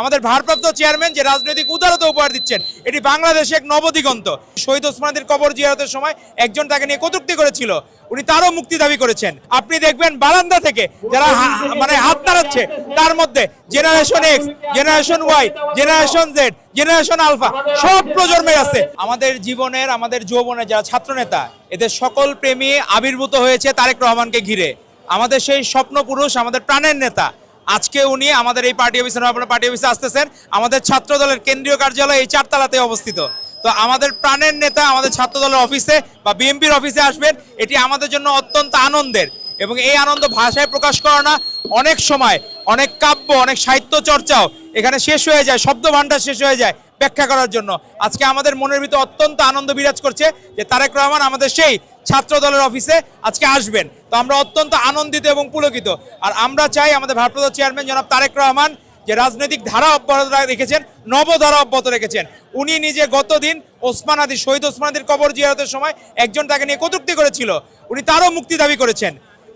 আমাদের ভারপ্রাপ্ত চেয়ারম্যান যে রাজনৈতিক উদারতা উপহার দিচ্ছেন, এটি বাংলাদেশে এক নবদিগন্ত। শহীদ ওসমানদের কবর জিয়ারতের সময় একজন তাকে নিয়ে কটূক্তি করেছিল, উনি তারও মুক্তি দাবি করেছেন। আপনি দেখবেন বারান্দা থেকে যারা মানে হাত নাড়াচ্ছে, তার মধ্যে generation X generation Y generation Z generation alpha সব প্রজন্মের আছে। আমাদের জীবনের, আমাদের যৌবনের যারা ছাত্রনেতা, এদের সকল প্রেমী আবির্ভূত হয়েছে তারেক রহমানকে ঘিরে। আমাদের সেই স্বপ্ন পুরুষ আমাদের প্রাণের নেতা আজকে উনি আমাদের এই পার্টি অফিসে আপনার পার্টি অফিসে আসতেছেন। আমাদের ছাত্র দলের কেন্দ্রীয় কার্যালয় এই চারতলাতে অবস্থিত। তো আমাদের প্রাণের নেতা আমাদের ছাত্র দলের অফিসে বা বিএনপির অফিসে আসবেন। এটি আমাদের জন্য অত্যন্ত আনন্দের এবং এই আনন্দ ভাষায় প্রকাশ করা না। অনেক সময় অনেক কাব্য, অনেক সাহিত্য চর্চাও এখানে শেষ হয়ে যায়, শব্দ ভাণ্ডার শেষ হয়ে যায় ব্যাখ্যা করার জন্য। আজকে আমাদের মনের ভিতরে অত্যন্ত আনন্দ বিরাজ করছে যে তারেক রহমান আমাদের সেই ছাত্র দলের অফিসে আজকে আসবেন। তো আমরা অত্যন্ত আনন্দিত এবং পুলকিত। আর আমরা চাই আমাদের ভারপ্রাপ্ত চেয়ারম্যান জনাব তারেক রহমান যে রাজনৈতিক ধারা অব্যাহত রেখেছেন, নবধারা অব্যাহত রেখেছেন। উনি নিজে গতদিন ওসমান আদি শহীদ ওসমান আদির কবর জিয়ারতের সময় একজন তাকে নিয়ে কটূক্তি করেছিল। উনি তারও মুক্তি দাবি করেছেন।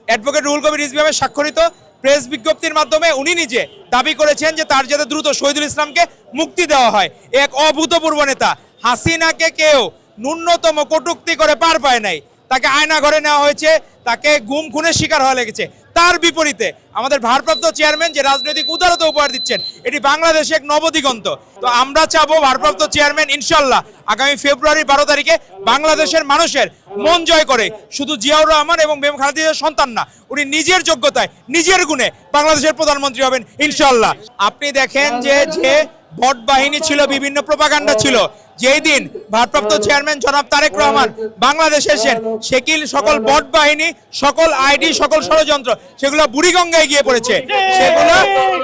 অ্যাডভোকেট রুহুল কবির রিজভি স্বাক্ষরিত প্রেস বিজ্ঞপ্তির মাধ্যমে উনি নিজে দাবি করেছেন যে তার যাতে দ্রুত শহীদুল ইসলামকে মুক্তি দেওয়া হয়। এক অভূতপূর্ব নেতা। হাসিনাকে কেউ ন্যূনতম কটূক্তি করে পার পায় নাই। তাকে আয়না ঘরে নেওয়া হয়েছে, তাকে গুম, খুনের শিকার হওয়া লেগেছে। তার বিপরীতে আমাদের ভারপ্রাপ্ত চেয়ারম্যান যে রাজনৈতিক উদারতা উপহার দিচ্ছেন, এটি বাংলাদেশে এক নবদিগন্ত। তো আমরা চাবো ভারপ্রাপ্ত চেয়ারম্যান, ইনশাল্লাহ, আগামী ফেব্রুয়ারি বারো তারিখে বাংলাদেশের মানুষের মন জয় করে। শুধু জিয়াউর রহমান এবং বেগম খালেদার সন্তান না, উনি নিজের যোগ্যতায়, নিজের গুণে বাংলাদেশের প্রধানমন্ত্রী হবেন, ইনশাল্লাহ। আপনি দেখেন যে যে ভোট বাহিনী ছিল, বিভিন্ন প্রপাগান্ডা ছিল যেই দিন ভারপ্রাপ্ত চেয়ারম্যান জনাব তারেক রহমান বাংলাদেশে এসেছেন সেকিল সকল বট বাহিনী সকল আইডি সকল ষড়যন্ত্র সেগুলো বুড়িগঙ্গায় গিয়ে পড়েছে। সেগুলো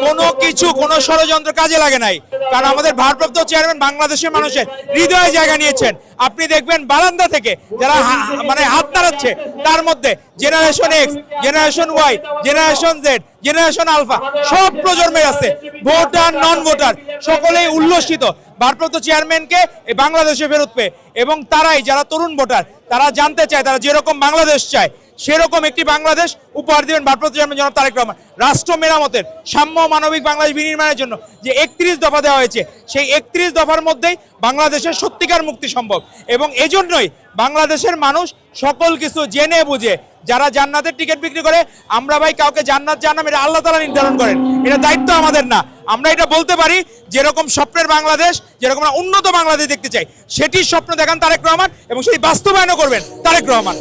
কোনো কিছু কোনো ষড়যন্ত্র কাজে লাগে নাই। কারণ আমাদের ভারপ্রাপ্ত চেয়ারম্যান বাংলাদেশের মানুষের হৃদয়ে জায়গা নিয়েছেন। আপনি দেখবেন বারান্দা থেকে যারা মানে হাত নাড়াচ্ছে তার মধ্যে generation X generation Y generation Z generation alpha সব প্রজন্মের আছে ভোটার নন ভোটার সকলেই উল্লসিত। ভারপ্রাপ্ত চেয়ারম্যানকে বাংলাদেশে ফেরত পেয়ে। এবং তারাই যারা তরুণ ভোটার, তারা জানতে চায়, তারা যেরকম বাংলাদেশ চায় সেরকম একটি বাংলাদেশ উপহার দিবেন ভারপ্রাপ্ত চেয়ারম্যান জনাব তারেক রহমান। রাষ্ট্র মেরামতের, সাম্য মানবিক বাংলাদেশ বিনির্মাণের জন্য যে একত্রিশ দফা দেওয়া হয়েছে, সেই একত্রিশ দফার মধ্যেই বাংলাদেশের সত্যিকার মুক্তি সম্ভব। এবং এজন্যই বাংলাদেশের মানুষ সকল কিছু জেনে বুঝে, যারা জান্নাতের টিকিট বিক্রি করে, আমরা ভাই কাউকে জান্নাত জানাম এটা আল্লাহ তালা নির্ধারণ করেন। এটা দায়িত্ব আমাদের না। আমরা এটা বলতে পারি, যেরকম স্বপ্নের বাংলাদেশ, যেরকম উন্নত বাংলাদেশ দেখতে চাই, সেটির স্বপ্ন দেখান তারেক রহমান এবং সেটি বাস্তবায়নও করবেন তারেক রহমান।